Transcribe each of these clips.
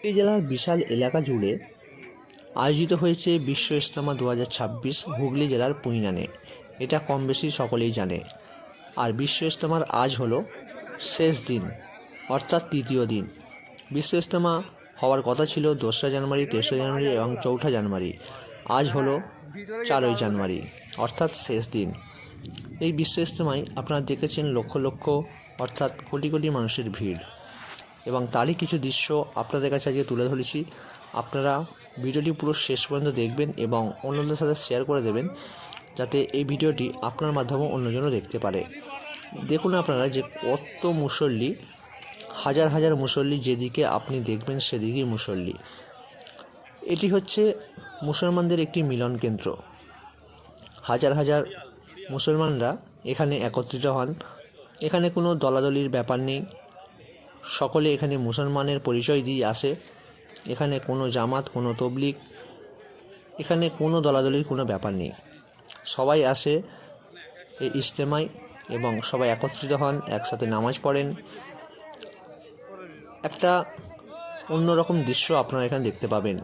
হুগলি জেলার বিশাল এলাকা জুড়ে আয়োজিত হয়েছে বিশ্ব ইস্তেমা দু হাজার ছাব্বিশ হুগলি জেলার পুইনানে এটা কম বেশি সকলেই জানে। আর বিশ্ব ইস্তেমার আজ হলো শেষ দিন, অর্থাৎ তৃতীয় দিন। বিশ্ব ইস্তেমা হওয়ার কথা ছিল দোসরা জানুয়ারি, তেসরা জানুয়ারি এবং চৌঠা জানুয়ারি। আজ হলো চারই জানুয়ারি, অর্থাৎ শেষ দিন। এই বিশ্ব ইস্তেমায় আপনারা দেখেছেন লক্ষ লক্ষ, অর্থাৎ কোটি কোটি মানুষের ভিড়। এবং তারই কিছু দৃশ্য আপনাদের কাছে আজকে তুলে ধরেছি। আপনারা ভিডিওটি পুরো শেষ পর্যন্ত দেখবেন এবং অন্যদের সাথে শেয়ার করে দেবেন, যাতে এই ভিডিওটি আপনার মাধ্যমে অন্যজনও দেখতে পারে। দেখুন আপনারা যে কত মুসল্লি, হাজার হাজার মুসল্লি যেদিকে আপনি দেখবেন সেদিকেই মুসল্লি। এটি হচ্ছে মুসলমানদের একটি মিলন কেন্দ্র। হাজার হাজার মুসলমানরা এখানে একত্রিত হন। এখানে কোনো দলাদলির ব্যাপার নেই। সকলে এখানে মুসলমানের পরিচয় দিয়ে আসে। এখানে কোনো জামাত, কোনো তবলিক এখানে কোনো দলাদলির কোনো ব্যাপার নেই। সবাই আসে এই ইজতেমায় এবং সবাই একত্রিত হন, একসাথে নামাজ পড়েন। একটা অন্যরকম দৃশ্য আপনারা এখানে দেখতে পাবেন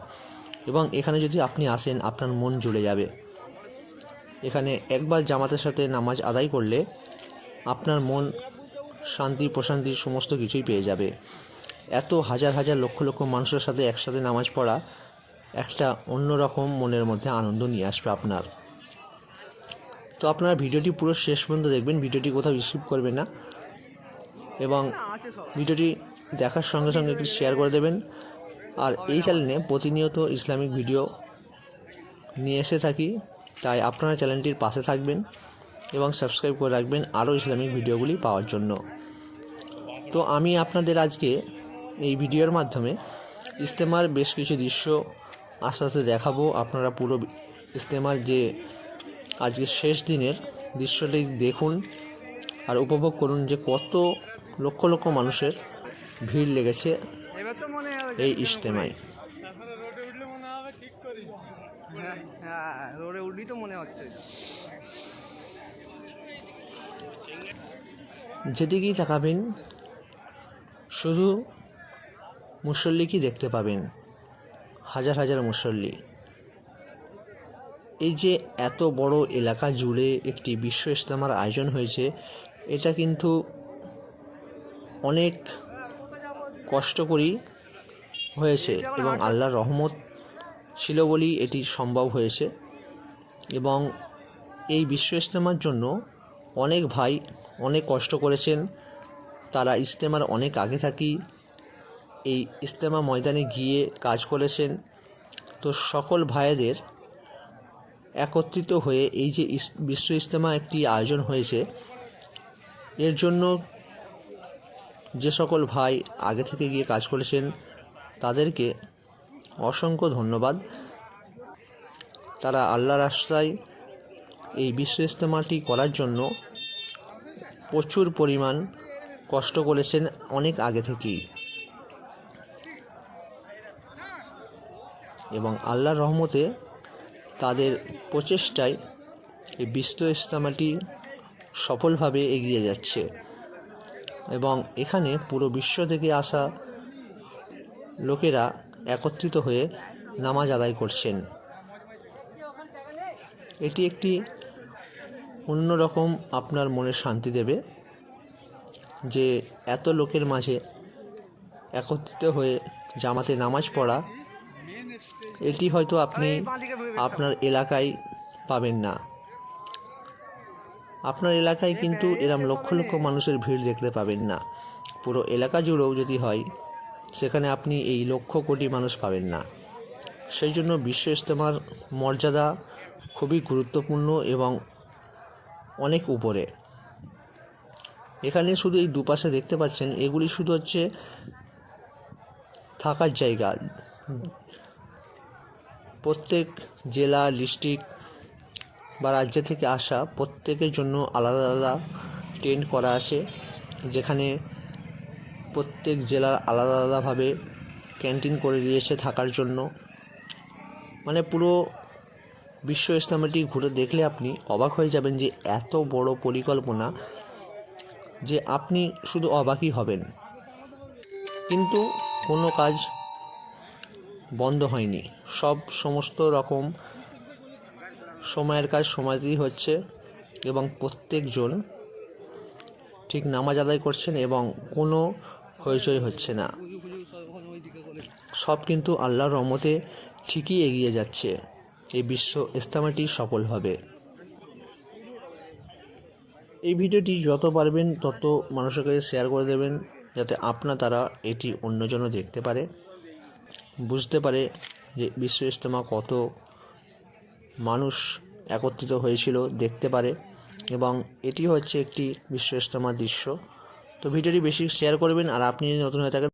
এবং এখানে যদি আপনি আসেন, আপনার মন জুড়ে যাবে। এখানে একবার জামাতের সাথে নামাজ আদায় করলে আপনার মন শান্তি প্রশান্তি সমস্ত কিছুই পেয়ে যাবে। এত হাজার হাজার লক্ষ লক্ষ মানুষের সাথে একসাথে নামাজ পড়া একটা অন্যরকম মনের মধ্যে আনন্দ নিয়ে আসবে আপনার। তো আপনারা ভিডিওটি পুরো শেষ পর্যন্ত দেখবেন, ভিডিওটি কোথাও রিসিভ করবেন না। এবং ভিডিওটি দেখার সঙ্গে সঙ্গে একটি শেয়ার করে দেবেন। আর এই চ্যানেলে প্রতিনিয়ত ইসলামিক ভিডিও নিয়ে এসে থাকি, তাই আপনারা চ্যানেলটির পাশে থাকবেন এবং সাবস্ক্রাইব করে রাখবেন আরও ইসলামিক ভিডিওগুলি পাওয়ার জন্য। তো আমি আপনাদের আজকে এই ভিডিওর মাধ্যমে ইস্তেমার বেশ কিছু দৃশ্য আস্তে আস্তে দেখাবো। আপনারা পুরো ইস্তেমার যে আজকে শেষ দিনের দৃশ্যটি দেখুন আর উপভোগ করুন যে কত লক্ষ লক্ষ মানুষের ভিড় লেগেছে এই ইজতেমায় যেদিকেই তাকাবেন শুধু মুসল্লিকেই দেখতে পাবেন, হাজার হাজার মুসল্লি। এই যে এত বড় এলাকা জুড়ে একটি বিশ্ব ইজতেমার আয়োজন হয়েছে, এটা কিন্তু অনেক কষ্ট করেই হয়েছে এবং আল্লাহর রহমত ছিল বলেই এটি সম্ভব হয়েছে। এবং এই বিশ্ব ইজতেমার জন্য অনেক ভাই অনেক কষ্ট করেছেন তারা ইজতেমার অনেক আগে থাকি এই ইজতেমা ময়দানে গিয়ে কাজ করেছেন। তো সকল ভাইদের একত্রিত হয়ে এই যে বিশ্ব ইজতেমা একটি আয়োজন হয়েছে, এর জন্য যে সকল ভাই আগে থেকে গিয়ে কাজ করেছেন, তাদেরকে অসংখ্য ধন্যবাদ। তারা আল্লাহর রাস্তায় এই বিশ্ব ইজতেমাটি করার জন্য প্রচুর পরিমাণ কষ্ট করেছেন অনেক আগে থেকেই। এবং আল্লাহর রহমতে তাদের প্রচেষ্টায় এই বিশ্ব ইস্তামাটি সফলভাবে এগিয়ে যাচ্ছে। এবং এখানে পুরো বিশ্ব থেকে আসা লোকেরা একত্রিত হয়ে নামাজ আদায় করছেন। এটি একটি অন্যরকম আপনার মনে শান্তি দেবে। যে এত লোকের মাঝে একত্রিত হয়ে জামাতে নামাজ পড়া, এটি হয়তো আপনি আপনার এলাকায় পাবেন না। আপনার এলাকায় কিন্তু এরম লক্ষ লক্ষ মানুষের ভিড় দেখতে পাবেন না। পুরো এলাকা জুড়েও যদি হয়, সেখানে আপনি এই লক্ষ কোটি মানুষ পাবেন না। সেই জন্য বিশ্ব ইজতেমার মর্যাদা খুবই গুরুত্বপূর্ণ এবং অনেক উপরে। এখানে শুধু এই দুপাশে দেখতে পাচ্ছেন, এগুলি শুধু হচ্ছে থাকার জায়গা। প্রত্যেক জেলা, ডিস্ট্রিক্ট বা রাজ্য থেকে আসা প্রত্যেকের জন্য আলাদা আলাদা টেন্ট করা আছে, যেখানে প্রত্যেক জেলার আলাদা আলাদাভাবে ক্যান্টিন করে দিয়েছে থাকার জন্য। মানে পুরো বিশ্ব ইজতেমাটি ঘুরে দেখলে আপনি অবাক হয়ে যাবেন যে এত বড় পরিকল্পনা যে আপনি শুধু অবাকই হবেন। কিন্তু কোনো কাজ বন্ধ হয়নি। সব সমস্ত রকম সময়ের কাজ সময়তেই হচ্ছে এবং প্রত্যেকজন ঠিক নামাজ আদায় করছেন এবং কোনো হইচই হচ্ছে না। সব কিন্তু আল্লাহর রহমতে ঠিকই এগিয়ে যাচ্ছে। এই বিশ্ব ইস্তেমাটি সফল হবে। এই ভিডিওটি যত পারবেন তত মানুষের কাছে শেয়ার করে দেবেন, যাতে আপনা তারা এটি অন্যজনও দেখতে পারে, বুঝতে পারে যে বিশ্ব ইজতেমা কত মানুষ একত্রিত হয়েছিল, দেখতে পারে এবং এটি হচ্ছে একটি বিশ্ব ইজতেমার দৃশ্য। তো ভিডিওটি বেশি শেয়ার করবেন আর আপনি যদি নতুন হয়ে থাকেন